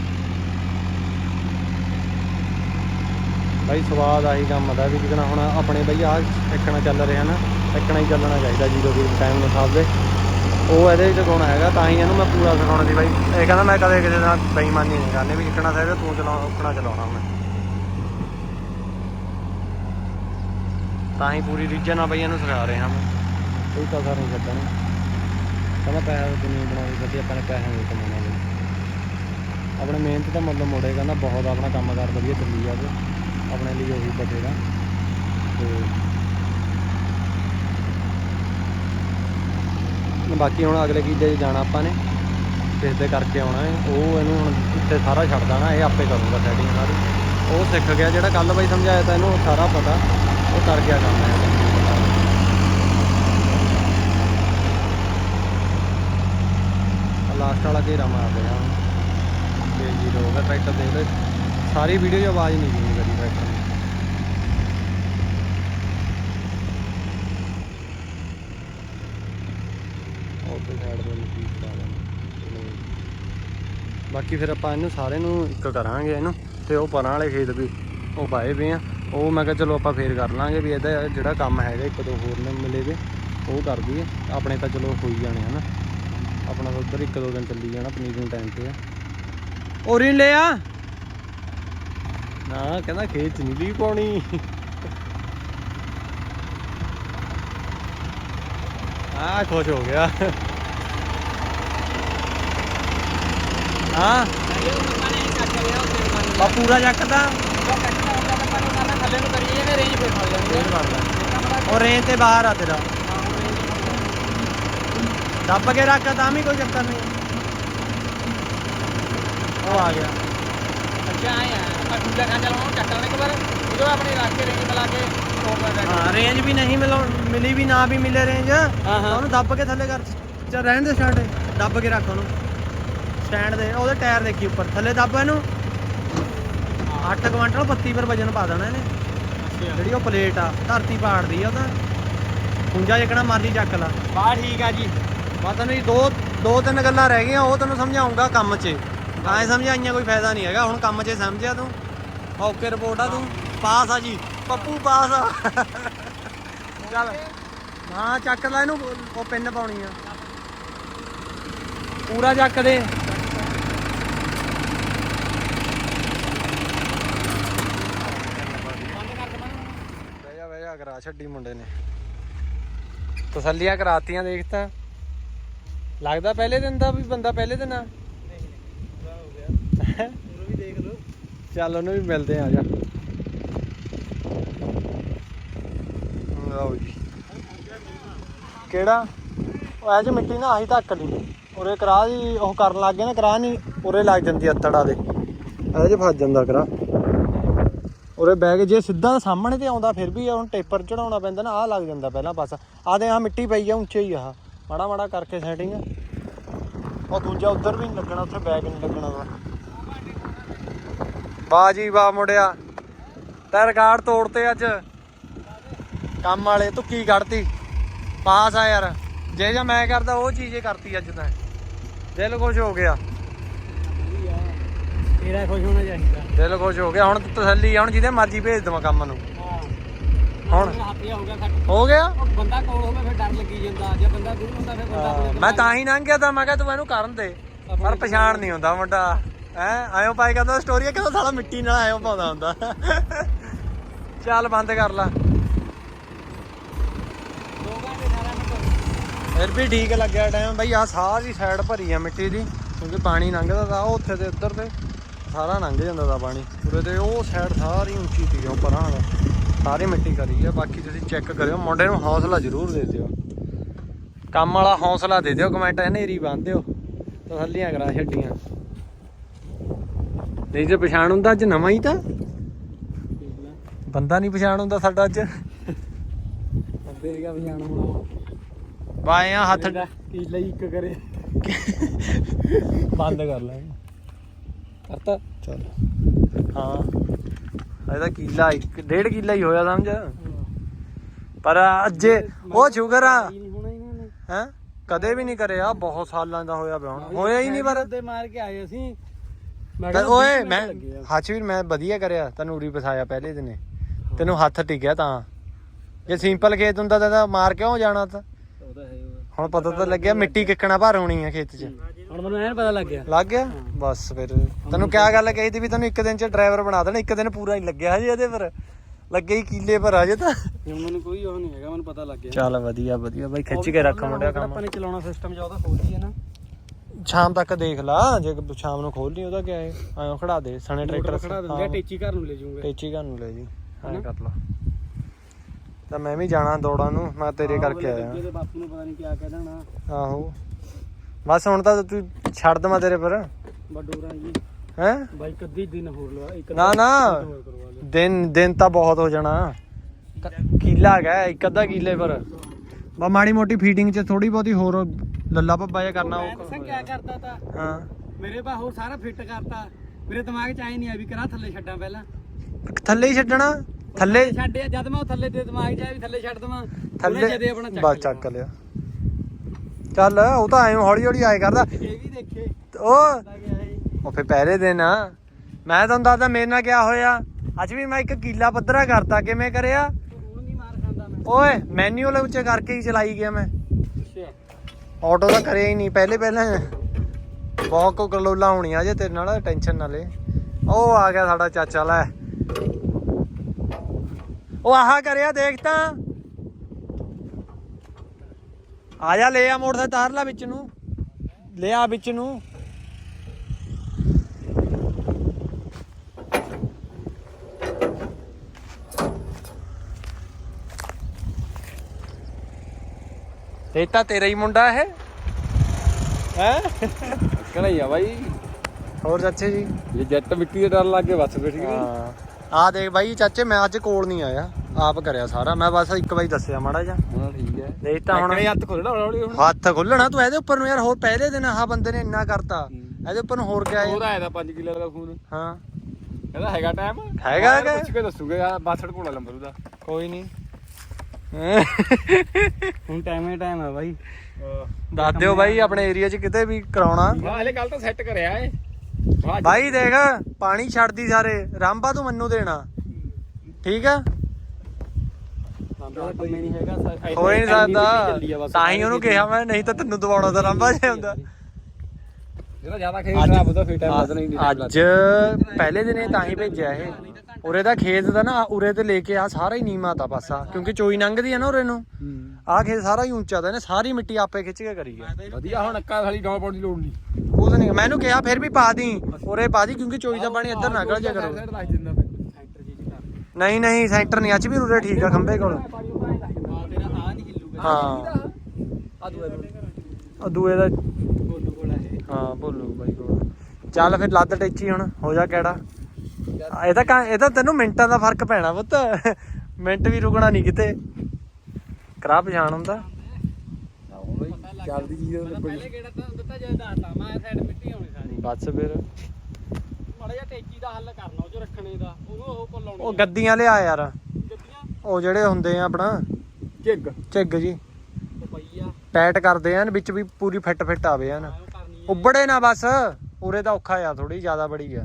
ਬਾਈ ਸਵਾਦ ਆਹੀ ਕੰਮ ਦਾ ਵੀ ਜਿਕਣਾ ਹੁਣ ਆਪਣੇ ਬਈ ਆਹ ਇੱਕਣਾ ਚੱਲ ਰਿਹਾ ਨਾ ਇੱਕਣਾ ਹੀ ਚੱਲਣਾ ਚਾਹੀਦਾ ਜੀਰੋ ਦੀ ਟਾਈਮ ਨੂੰ ਹਿਸਾਬ ਦੇ ਉਹ ਇਹਦੇ ਵਿੱਚ ਗੁਣ ਹੈਗਾ, ਤਾਂ ਹੀ ਇਹਨੂੰ ਮੈਂ ਪੂਰਾ ਸਿਖਾਉਣਾ ਸੀ ਬਾਈ। ਇਹ ਕਹਿੰਦਾ ਮੈਂ ਕਦੇ ਕਿਸੇ ਨਾਲ ਬੇਈਮਾਨੀ ਨਹੀਂ ਕਰਨੀ, ਵੀ ਇੱਕਣਾ ਚਾਹੀਦਾ ਤੂੰ ਚਲਾ ਉੱਕਣਾ ਚਲਾਉਣਾ ਮੈਂ। ਤਾਂ ਹੀ ਪੂਰੀ ਰੀਜਨ ਆ ਬਈ ਇਹਨੂੰ ਸਿਖਾ ਰਹੇ ਮੈਂ। ਕੋਈ ਕਸਰ ਨਹੀਂ ਛੱਡਣੀ ਕਹਿੰਦਾ ਪੈਸਾ ਦੁਨੀਆ ਬਣਾਉਣੀ ਸੱਤੀ ਆਪਾਂ ਨੇ ਪੈਸੇ ਨਹੀਂ ਕਮਾਉਣਾ ਬਈ ਆਪਣੇ ਮਿਹਨਤ ਦਾ ਮੁੱਲ ਮੋੜੇ, ਕਹਿੰਦਾ ਬਹੁਤ ਆਪਣਾ ਕੰਮ ਕਰ ਵਧੀਆ ਚੱਲੀ ਜਾਵੇ ਆਪਣੇ ਲਈ ਉਹੀ ਬਚੇਗਾ। ਤੇ ਬਾਕੀ ਹੁਣ ਅਗਲੇ ਕੀਲੇ 'ਚ ਜਾਣਾ ਆਪਾਂ ਨੇ ਇਸ ਦੇ ਕਰਕੇ ਆਉਣਾ ਹੈ। ਉਹ ਇਹਨੂੰ ਹੁਣ ਇੱਥੇ ਸਾਰਾ ਛੱਡ ਦੇਣਾ, ਇਹ ਆਪੇ ਕਰੂਗਾ ਸੈਟਿੰਗ ਸਾਰੀ। ਉਹ ਸਿੱਖ ਗਿਆ ਜਿਹੜਾ ਕੱਲ ਬਾਈ ਸਮਝਾਇਆ ਤਾਂ ਇਹਨੂੰ ਸਾਰਾ ਪਤਾ, ਉਹ ਕਰ ਗਿਆ ਕੰਮ ਹੈ ਲਾਸਟ ਵਾਲਾ ਘੇਰਾ ਮਾਰਦੇ ਆ ਤੇ ਜੀਰੋ ਹੋ ਟਰੈਕਟਰ ਦੇਖ ਸਾਰੀ ਵੀਡੀਓ 'ਚ ਆਵਾਜ਼ ਨਹੀਂ ਗਈ ਕਰੀ ਟਰੈਕਟਰ ਦੀ ਤੇ ਸਾਈਡ ਤੇ ਮਿੱਟੀ ਪਾ ਲੈਣੀ ਬਾਕੀ ਫਿਰ ਆਪਾਂ ਇਹਨੂੰ ਸਾਰੇ ਨੂੰ ਇੱਕ ਕਰਾਂਗੇ ਇਹਨੂੰ ਤੇ ਉਹ ਪਰਾਂ ਵਾਲੇ ਖੇਤ ਵੀ ਉਹ ਪਾਏ ਪਏ ਆ। ਉਹ ਮੈਂ ਕਿਹਾ ਚਲੋ ਆਪਾਂ ਫੇਰ ਕਰ ਲਾਂਗੇ ਵੀ ਇਹਦਾ ਜਿਹੜਾ ਕੰਮ ਹੈਗਾ ਇੱਕ ਦੋ ਹੋਰ ਨੇ ਮਿਲੇ ਵੇ ਉਹ ਕਰ ਦਈਏ। ਆਪਣੇ ਤਾਂ ਚਲੋ ਹੋਈ ਜਾਣੇ ਹਨਾ ਆਪਣਾ ਤਾਂ ਉੱਧਰ ਇੱਕ ਦੋ ਦਿਨ ਚੱਲੀ ਜਾਣਾ ਪਨੀਰ ਨੂੰ ਟਾਈਮ ਤੇ ਆ। ਔਰੀ ਲੈ ਆ ਨਾ ਕਹਿੰਦਾ ਖੇਤ ਚ ਨਹੀਂ ਲੀ ਪਾਉਣੀ। ਆ ਖੁਸ਼ ਹੋ ਗਿਆ। ਹਾਂ। ਬਾ ਪੂਰਾ ਕਰਦਾ ਉਹ ਰੇਂਜ ਤੇ ਬਾਹਰ ਆ ਤੇਰਾ। ਦੱਬ ਕੇ ਰੱਖ ਤਾਂ ਵੀ ਕੋਈ ਚੱਕਰ ਨਹੀਂ। ਉਹ ਆ ਗਿਆ। ਹਾਂ ਰੇਂਜ ਵੀ ਨਹੀਂ ਮਿਲੋ ਮਿਲੀ ਵੀ ਨਾ ਵੀ ਮਿਲੇ ਰੇਂਜ। ਉਹਨੂੰ ਦੱਬ ਕੇ ਥੱਲੇ ਕਰ। ਚਾ ਰਹਿਣ ਦੇ ਸਟਾਰਟ। ਦੱਬ ਕੇ ਰੱਖ ਉਹਨੂੰ। ਸਟੈਂਡ ਦੇ ਉਹਦੇ ਟਾਇਰ ਦੇਖੀ ਉੱਪਰ ਥੱਲੇ ਦੱਬ ਇਹਨੂੰ। 8 ਕੁਇੰਟਲ 32 ਪਰ ਵਜਨ ਪਾ ਦੇਣਾ ਇਹਨੇ। ਜਿਹੜੀ ਉਹ ਪਲੇਟ ਆ ਧਰਤੀ ਪਾੜਦੀ ਆ ਉਹ ਤਾਂ ਪੁੰਜਾ ਜਿਕਣਾ ਮਰਜ਼ੀ ਚੱਕ ਲਾ। ਬਾ ਠੀਕ ਆ ਜੀ। ਤੈਨੂੰ ਜੀ ਦੋ ਦੋ ਤਿੰਨ ਗੱਲਾਂ ਰਹਿ ਗਈਆਂ ਉਹ ਤੈਨੂੰ ਸਮਝਾਉਂਗਾ ਕੰਮ 'ਚ। ਐ ਸਮਝਾਈਆਂ ਕੋਈ ਫਾਇਦਾ ਨਹੀਂ ਹੈਗਾ ਹੁਣ ਕੰਮ 'ਚ ਸਮਝਿਆ ਤੂੰ। ਓਕੇ ਰਿਪੋਰਟ ਆ ਤੂੰ। ਪਾਸ ਆ ਜੀ। ਪੱਪੂ ਪਾਸ ਆ। ਚੱਲ। ਹਾਂ ਚੱਕ ਲੈ ਇਹਨੂੰ ਉਹ ਪਿੰਨ ਪਾਉਣੀ ਆ। ਪੂਰਾ ਚੱਕ ਦੇ ਬਹਿ ਜਾ ਬਹਿ ਜਾ ਕਰਾ ਛੱਡੀ ਮੁੰਡੇ ਨੇ। ਤਸੱਲੀਆਂ ਕਰਾਤੀਆਂ ਦੇਖ ਲੱਗਦਾ ਪਹਿਲੇ ਦਿਨ ਦਾ ਵੀ ਬੰਦਾ ਪਹਿਲੇ ਦਿਨ ਆ। ਵੀ ਦੇਖ ਲਓ ਚੱਲ ਉਹਨੂੰ ਵੀ ਮਿਲਦੇ ਆ ਜਾ। ਲਓ ਜੀ। ਕਿਹੜਾ? ਉਹ ਐ ਚ ਮਿੱਟੀ ਨਾ, ਆਹੀ ਧੱਕ ਲਈ। ਉਰੇ ਕਰਾ ਦੀ, ਉਹ ਕਰਨ ਲੱਗ ਗਏ ਨਾ, ਕਰਾ ਨਹੀਂ। ਉਰੇ ਲੱਗ ਜਾਂਦੀ ਅੱਤੜਾ ਦੇ। ਇਹ ਚ ਫਸ ਜਾਂਦਾ ਕਰਾ। ਉਰੇ ਬੈਗ ਜੇ ਸਿੱਧਾ ਸਾਹਮਣੇ ਤੇ ਆਉਂਦਾ, ਫਿਰ ਵੀ ਹੁਣ ਟੇਪਰ ਚੜਾਉਣਾ ਪੈਂਦਾ ਨਾ, ਆਹ ਲੱਗ ਜਾਂਦਾ ਪਹਿਲਾਂ ਪਾਸਾ ਆਹ ਦੇ ਆ ਮਿੱਟੀ ਪਈ ਆ, ਉੱਚੇ ਹੀ ਆ ਮਾੜਾ ਮਾੜਾ ਕਰਕੇ ਸੈਟਿੰਗ ਉਹ ਦੂਜਾ ਉੱਧਰ ਵੀ ਨਹੀਂ ਲੱਗਣਾ, ਉੱਥੇ ਬੈਗ ਨਹੀਂ ਲੱਗਣਾ ਵਾ। ਵਾਹ ਜੀ ਵਾਹ ਮੁੰਡਿਆ। ਤੈ ਰਿਕਾਰਡ ਤੋੜਤੇ ਅੱਜ। ਕੰਮ ਵਾਲੇ, ਤੂੰ ਕੱਢਤੀ ਪਾਸ ਆ ਯਾਰ। ਜੇ ਜਾਂ ਮੈਂ ਕਰਦਾ, ਉਹ ਚੀਜ਼ੇ ਕਰਤੀ ਅੱਜ ਤਾਂ। ਦਿਲ ਖੁਸ਼ ਹੋ ਗਿਆ। ਤੇਰਾ ਖੁਸ਼ ਹੋਣਾ ਚਾਹੀਦਾ। ਦਿਲ ਖੁਸ਼ ਹੋ ਗਿਆ ਹੁਣ ਤਸੱਲੀ ਆ ਹੁਣ ਜਿਹਦੇ ਮਰਜ਼ੀ ਭੇਜ ਦਵਾਂ ਕੰਮ ਨੂੰ। ਹੁਣ? ਹੋ ਗਿਆ ਖੱਟ ਹੋ ਗਿਆ? ਉਹ ਬੰਦਾ ਕੋਲ ਹੋਵੇ ਫਿਰ ਡਰ ਲੱਗੀ ਜਾਂਦਾ ਜੇ ਬੰਦਾ ਦੂਰ ਹੁੰਦਾ ਫਿਰ ਬੰਦਾ ਆਪਣੇ ਮੈਂ ਤਾਂ ਹੀ ਲੰਘ ਗਿਆ ਤਾਂ ਮੈਂ ਕਿਹਾ ਤੂੰ ਇਹਨੂੰ ਕਰਨ ਦੇ ਪਰ ਪਛਾਣ ਨਹੀਂ ਹੁੰਦਾ ਮੁੰਡਾ। ਹੈ ਆਇਓ ਪਾਈ ਕਹਿੰਦਾ ਸਟੋਰੀ ਕਹਿੰਦਾ ਸਾਲਾ ਮਿੱਟੀ ਨਾਲ ਆਇਓ ਪਾਉਂਦਾ ਹੁੰਦਾ। ਚੱਲ ਬੰਦ ਕਰ ਲਾ। ਦੋ ਫਿਰ ਵੀ ਠੀਕ ਲੱਗਿਆ ਟਾਈਮ ਬਈ ਆ ਸਾਰੀ ਸਾਈਡ ਭਰੀ ਆ ਮਿੱਟੀ ਦੀ ਕਿਉਂਕਿ ਪਾਣੀ ਲੰਘਦਾ ਤਾ ਉੱਥੇ ਤੇ ਉੱਧਰ ਤੇ ਸਾਰਾ ਲੰਘ ਜਾਂਦਾ ਤਾ ਪਾਣੀ। ਪੂਰੇ ਤੇ ਉਹ ਸਾਈਡ ਸਾਰੀ ਉੱਚੀ ਤੀ ਉਹ ਪਰਾਂ ਦਾ ਸਾਰੀ ਮਿੱਟੀ ਕਰੀ ਆ ਬਾਕੀ ਤੁਸੀਂ ਚੈੱਕ ਕਰਿਓ ਮੁੰਡੇ ਨੂੰ ਹੌਸਲਾ ਜ਼ਰੂਰ ਦੇ ਦਿਓ। ਕੰਮ ਵਾਲਾ ਹੌਸਲਾ ਦੇ ਦਿਓ ਕਮੈਂਟ ਹਨੇਰੀ ਬੰਨ ਦਿਓ ਤਸੱਲੀਆਂ ਕਰਾ ਛੱਡੀਆਂ। ਨਹੀਂ ਜੇ ਪਛਾਣ ਹੁੰਦਾ ਅੱਜ ਨਵਾਂ ਹੀ ਤਾਂ। ਬੰਦਾ ਨਹੀਂ ਪਛਾਣ ਹੁੰਦਾ ਸਾਡਾ ਅੱਜ। ਬੰਦੇ ਦੀ ਪਛਾਣ ਹੋਣਾ ਬਾਏ ਆ ਹੱਥ ਕੀ ਲਈ ਇੱਕ ਕਰੇ। ਬੰਦ ਕਰ ਲੈ। ਕਰਤਾ ਚਲ। ਹਾਂ। ਇਹਦਾ ਕਿੱਲਾ ਇੱਕ ਡੇਢ ਕਿੱਲਾ ਹੀ ਹੋਇਆ ਸਮਝ? ਪਰ ਅੱਜ ਉਹ ਸ਼ੂਗਰ ਆ। ਨਹੀਂ ਹੋਣਾ ਇਹਨਾਂ ਨੇ। ਹੈ? ਕਦੇ ਵੀ ਨਹੀਂ ਕਰਿਆ ਬਹੁਤ ਸਾਲਾਂ ਦਾ ਹੋਇਆ ਪਿਆ ਹੁਣ। ਹੋਇਆ ਹੀ ਨਹੀਂ ਪਰ। ਉੱਤੇ ਮਾਰ ਕੇ ਆਏ ਅਸੀਂ। ਮੈਂ ਓਏ ਮੈਂ ਵੀ ਮੈਂ ਵਧੀਆ ਕਰਿਆ ਤੈਨੂੰ ਉਰੀ ਫਸਾਇਆ ਪਹਿਲੇ ਦਿਨੇ। ਤੈਨੂੰ ਹੱਥ ਟਿਕਿਆ ਤਾਂ। ਜੇ ਸਿੰਪਲ ਖੇਤ ਹੁੰਦਾ ਤਾਂ ਮਾਰ ਕਿਉਂ ਜਾਣਾ ਤਾਂ? ਤਾਂ। ਹੁਣ ਪਤਾ ਤਾਂ ਲੱਗਿਆ ਮਿੱਟੀ ਕਿੱਕਣਾ ਭਰ ਹੋਣੀ ਆ ਖੇਤ 'ਚ। ਹੁਣ ਮੈਨੂੰ ਐਨ ਪਤਾ ਲੱਗ ਗਿਆ। ਲੱਗ ਗਿਆ? ਬਸ ਫਿਰ। ਤੈਨੂੰ ਕਿਆ ਗੱਲ ਕਹੀ ਤੀ ਵੀ ਤੈਨੂੰ ਇੱਕ ਦਿਨ 'ਚ ਡਰਾਈਵਰ ਬਣਾ ਦੇਣਾ ਇੱਕ ਦਿਨ ਪੂਰਾ ਨਹੀਂ ਲੱਗਿਆ ਹਜੇ ਇਹਦੇ ਪਰ। ਲੱਗੇ ਹੀ ਕੀਲੇ ਪਰ ਅਜੇ ਤਾਂ। ਹੁਣ ਮੈਨੂੰ ਕੋਈ ਉਹ ਨਹੀਂ ਹੈਗਾ ਮੈਨੂੰ ਪਤਾ ਲੱਗ ਗਿਆ। ਚੱਲ ਵਧੀਆ ਵਧੀਆ। ਬਾਈ ਖਿੱਚ ਕੇ ਰੱਖ ਮੁੰਡਿਆ ਕੰਮ। ਆਪਾਂ ਨੇ ਚਲਾਉਣਾ ਸਿਸਟਮ ਜਾਂ ਉਹਦਾ ਖੋਲ ਦਈਏ ਨਾ। ਸ਼ਾਮ ਤੱਕ ਦੇਖ ਲਾ ਜੇ ਸ਼ਾਮ ਨੂੰ ਖੋਲ ਲਈ ਉਹਦਾ ਕਿਆ ਹੈ ਐਂ ਖੜਾ ਦੇ ਸਣੇ ਟਰੈਕਟਰ। ਖੜਾ ਦਿੰਦੇ ਟੇਚੀ ਘਰ ਨੂੰ ਲੈ ਜਾਊਂਗੇ। ਟੇਚੀ ਘਰ ਨੂੰ ਲੈ ਜੀ ਐਂ ਕਰ ਲਾ। ਤਾਂ ਮੈਂ ਵੀ ਜਾਣਾ ਦੌੜਾਂ ਨੂੰ ਮੈਂ ਤੇਰੇ ਕਰਕੇ ਆਇਆ। ਬਾਪੂ ਨੂੰ ਪਤਾ ਨਹੀਂ ਕਿਆ ਕਹਿ ਦੇਣਾ। ਆਹੋ। ਬਸ ਹੁਣ ਤਾਂ ਤੂੰ ਛੱਡ ਦਵਾਂ ਤੇਰੇ ਪਰ। ਬਡੋਰਾ ਜੀ ਹੈ ਬਾਈ ਕਦੀ ਦਿਨ ਹੋਰ ਲਵਾ ਇੱਕ ਨਾ ਨਾ। ਦਿਨ ਦਿਨ ਤਾਂ ਬਹੁਤ ਹੋ ਜਾਣਾ। ਕ- ਕੀਲਾ ਹੈਗਾ ਇੱਕ ਅੱਧਾ ਕੀਲੇ ਪਰ। ਬਾ ਮਾੜੀ ਮੋਟੀ ਫੀਡਿੰਗ ਚ ਥੋੜੀ ਬਹੁਤੀ ਹੋਰ ਲੱਲਾ ਪੱਪਾ ਜਿਹਾ ਕਰਨਾ ਮੈਂ ਉਹ ਦੱਸਾਂ ਕਿਆ ਕਰਦਾ ਤਾ। ਹਾਂ। ਮੇਰੇ ਬਾ ਹੋਰ ਸਾਰਾ ਫਿੱਟ ਕਰਤਾ। ਮੇਰੇ ਦਿਮਾਗ 'ਚ ਆਈ ਨਹੀਂ ਆ ਵੀ ਕਰਾਂ ਥੱਲੇ ਛੱਡਾਂ ਪਹਿਲਾਂ। ਥੱਲੇ ਹੀ ਛੱਡਣਾ? ਥੱਲੇ ਛੱਡਿਆ ਜਦ ਮੈਂ ਉਹ ਥੱਲੇ ਦੇ ਦਿਮਾਗ 'ਚ ਆਇਆ ਵੀ ਥੱਲੇ ਛੱਡ ਦਵਾਂ ਥੱਲੇ ਜਦੇ ਆਪਣਾ ਚੱਕ ਲਿਆ। ਚੱਲ ਉਹ ਤਾਂ ਐਂ ਹੌਲੀ ਹੌਲੀ ਆਏ ਕਰਦਾ। ਇਹ ਵੀ ਦੇਖੇ। ਉਹ ਫੇ ਪਹਿਲੇ ਦਿਨ ਆ। ਮੈਂ ਤੁਹਾਨੂੰ ਦੱਸਦਾ ਮੇਰੇ ਨਾਲ ਕਿਆ ਹੋਇਆ? ਅੱਜ ਵੀ ਮੈਂ ਇੱਕ ਕੀਲਾ ਪੱਧਰਾ ਕਰਤਾ ਕਿਵੇਂ ਕਰਿਆ? ਓਏ ਮੈਨੂਅਲ ਉੱਚ ਕਰਕੇ ਹੀ ਚਲਾਈ ਗਿਆ ਮੈਂ। ਆਟੋ ਤਾਂ ਕਰਿਆ ਹੀ ਨਹੀਂ ਪਹਿਲੇ ਪਹਿਲਾਂ। ਬਹੁਤ ਕੋ ਕਲੋਲਾ ਹੋਣੀ ਆ ਜੇ ਤੇਰੇ ਨਾਲ ਟੈਨਸ਼ਨ ਨਾ ਲੈ। ਉਹ ਆ ਗਿਆ ਸਾਡਾ ਚਾਚਾ ਲੈ। ਉਹ ਆਹਾ ਕਰਿਆ ਦੇਖ ਤਾਂ। ਆ ਜਾ ਲੈ ਆ ਮੋੜ ਤੇ ਤਾਰ ਲਾ ਵਿੱਚ ਨੂੰ। ਲੈ ਆ ਵਿੱਚ ਨੂੰ। ਇਹ ਤਾਂ ਤੇਰਾ ਹੀ ਮੁੰਡਾ ਇਹ। ਹੈ? ਕਹਣਾ ਬਾਈ। ਹੋਰ ਚਾਚੇ ਜੀ? ਇਹ ਜੱਟ ਮਿੱਟੀ ਦੇ ਡਰ ਲੱਗ ਕੇ ਬਸ ਬੈਠ ਗਈ ਹਾਂ ਆ ਦੇਖ ਬਾਈ ਚਾਚੇ ਮੈਂ ਅੱਜ ਕੋਲ ਨਹੀਂ ਆਇਆ। ਆਪ ਕਰਿਆ ਸਾਰਾ। ਮੈਂ ਬਸ ਇੱਕ ਵਾਰੀ ਦੱਸਿਆ ਮਾੜਾ ਜਿਹਾ। ਹਾਂ ਠੀਕ ਹੈ ਦੇਖ ਤਾਂ ਹੁਣ ਹੱਥ ਖੋਲਣਾ ਹੌਲੀ ਹੁਣ। ਹੱਥ ਖੋਲਣਾ ਤੂੰ ਇਹਦੇ ਉੱਪਰ ਨੂੰ ਯਾਰ ਹੋਰ ਪਹਿਲੇ ਦਿਨ ਆਹ ਬੰਦੇ ਨੇ ਇੰਨਾ ਕਰਤਾ। ਇਹਦੇ ਉੱਪਰ ਨੂੰ ਹੋਰ ਕਿਆ ਹੈ? ਉਹਦਾ ਆਇਆ ਤਾਂ 5 ਕਿਲੋ ਦਾ ਖੂਨ। ਹਾਂ। ਕਹਿੰਦਾ ਹੈਗਾ ਟਾਈਮ ਹੈਗਾ ਹੈਗਾ। ਪੁੱਛ ਕੇ ਦੱਸੂਗਾ ਯਾਰ ਬਾਸੜ ਕੋਲਾ ਨੰਬਰ ਉਹਦਾ ਕੋਈ ਨਹੀਂ। ਹੁਣ ਟਾਈਮ ਹੈ ਟਾਈਮ ਹੈ ਬਾਈ। ਦੱਸ ਦਿਓ ਬਾਈ ਆਪਣੇ ਏਰੀਆ 'ਚ ਕਿਤੇ ਵੀ ਕਰਾਉਣਾ। ਹਾਂ ਹਲੇ ਕੱਲ ਤਾਂ ਸੈੱਟ ਕਰਿਆ ਏ ਬਾਈ ਦੇਖ ਪਾਣੀ ਛੱਡਦੀ ਸਾਰੇ ਰਾਂਬਾ ਤੂੰ ਮੈਨੂੰ ਦੇਣਾ। ਠੀਕ ਆ? ਕੋਈ ਨਹੀਂ ਹੈਗਾ ਹੋ ਹੀ ਨਹੀਂ ਸਕਦਾ। ਤਾਂ ਹੀ ਉਹਨੂੰ ਕਿਹਾ ਮੈਂ ਨਹੀਂ ਤਾਂ ਤੈਨੂੰ ਦਵਾਉਣਾ ਤਾਂ ਰਾਂਬਾ ਜਿਹਾ ਹੁੰਦਾ। ਜਿਹੜਾ ਜ਼ਿਆਦਾ ਖੇਡ ਖਰਾਬ ਹੁੰਦਾ ਫਿਰ ਟਾਈਮ ਵਧਣਾ ਹੀ ਨਹੀਂ ਅੱਜ ਪਹਿਲੇ ਦਿਨੇ ਤਾਂ ਹੀ ਭੇਜਿਆ ਇਹ। ਉਰੇ ਦਾ ਖੇਤ ਦਾ ਨਾ ਉਰੇ ਤੇ ਲੈ ਕੇ ਆ ਸਾਰਾ ਹੀ ਨੀਮਾ ਤਾ ਪਾਸਾ ਕਿਉਂਕਿ ਚੋਈ ਲੰਘਦੀ ਆ ਨਾ ਉਰੇ ਨੂੰ। ਆਹ ਖੇਤ ਸਾਰਾ ਹੀ ਉੱਚਾ ਦਾ ਇਹਨੇ ਸਾਰੀ ਮਿੱਟੀ ਆਪੇ ਖਿੱਚ ਕੇ ਕਰੀ ਗਿਆ ਵਧੀਆ ਹੁਣ ਅੱਕਾ ਖਾਲੀ ਡਾਉਣ ਪਾਉਣ ਦੀ ਲੋੜ ਨਹੀਂ। ਕੁਝ ਨਹੀਂ ਮੈਨੂੰ ਕਿਹਾ ਫਿਰ ਵੀ ਪਾ ਦੀ। ਉਰੇ ਪਾ ਦੀ ਕਿਉਂਕਿ ਚੋਈ ਦਾ ਪਾਣੀ ਇੱਧਰ ਨਿਕਲ ਜਾ ਕਰੋ ਸਾਈਡ ਲੱਗ ਜਾਂਦਾ ਫਿਰ ਸੈਂਟਰ ਜੀ ਚ ਕਰ ਨਹੀਂ ਨਹੀਂ ਸੈਂਟਰ ਨਹੀਂ ਅੱਜ ਵੀ ਉਰੇ ਠੀਕ ਆ ਖੰਬੇ ਕੋਲ। ਹਾਂ। ਤੇਰਾ ਆ ਨਹੀਂ ਹਿੱਲੂਗਾ ਹਾਂ ਆ ਦੂਏ ਉਹ ਦੂਏ ਦਾ ਬੋਲੂ ਕੋਲ ਹੈ ਹਾਂ ਭੋਲੂ ਬਾਈ ਕੋਲ। ਚੱਲ ਫਿਰ ਲੱਦ ਟੇਚੀ ਹੁਣ ਹੋ ਜਾ ਕਿਹੜਾ। ਇਹ ਤਾਂ ਕਾਂ- ਇਹ ਤਾਂ ਤੈਨੂੰ ਮਿੰਟਾਂ ਦਾ ਫ਼ਰਕ ਪੈਣਾ ਪੁੱਤ। ਮਿੰਟ ਵੀ ਰੁਕਣਾ ਨਹੀਂ ਕਿਤੇ। ਕਰਾ ਪਛਾਣ ਹੁੰਦਾ। ਚੱਲਦੀ ਦਾ ਪਹਿਲੇ ਕਿਹੜਾ ਤਾਂ ਦਿੱਤਾ ਜੇ ਦੱਸਤਾ ਮੈਂ ਸਾਈਡ ਮਿੱਟੀ ਆਉਣੀ ਸਾਰੀ। ਬਸ ਫਿਰ। ਮਾੜਾ ਜਿਹਾ ਟੇਚੀ ਦਾ ਹੱਲ ਕਰਨਾ ਉਹ ਚ ਰੱਖਣੇ ਦਾ ਉਹਨੂੰ ਉਹ ਕੋਲ ਲਾਉਣੀ ਉਹ ਗੱਦੀਆਂ ਲਿਆ ਯਾਰ। ਗੱਦੀਆਂ? ਉਹ ਜਿਹੜੇ ਹੁੰਦੇ ਆ ਆਪਣਾ। ਝਿੱਗ ਝਿੱਗ ਜੀ। ਉਹ ਪਈ ਆ। ਟਾਈਟ ਕਰਦੇ ਆ ਵਿੱਚ ਵੀ ਪੂਰੀ ਫਿੱਟ ਫਿੱਟ ਆਵੇ ਆ ਉਹ ਕਰਨੀ ਉੱਬੜੇ ਨਾ ਬਸ। ਉਰੇ ਤਾਂ ਔਖਾ ਆ ਥੋੜੀ ਜ਼ਿਆਦਾ ਬੜੀ ਆ।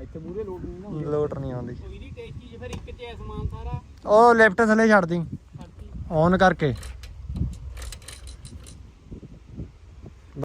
ਇੱਥੇ ਮੂਰੇ ਲੋਡ ਨਹੀਂ ਨਾ ਲੋਟ ਨਹੀਂ ਆਉਂਦੀ। ਉਹ ਇਹਦੀ ਟੇਚੀ 'ਚ ਫਿਰ ਇੱਕ ਚ ਸਮਾਨ ਸਾਰਾ। ਉਹ ਲੈਫਟ ਥੱਲੇ ਛੱਡ ਦੀ ਖੜਤੀ ਔਨ ਕਰਕੇ।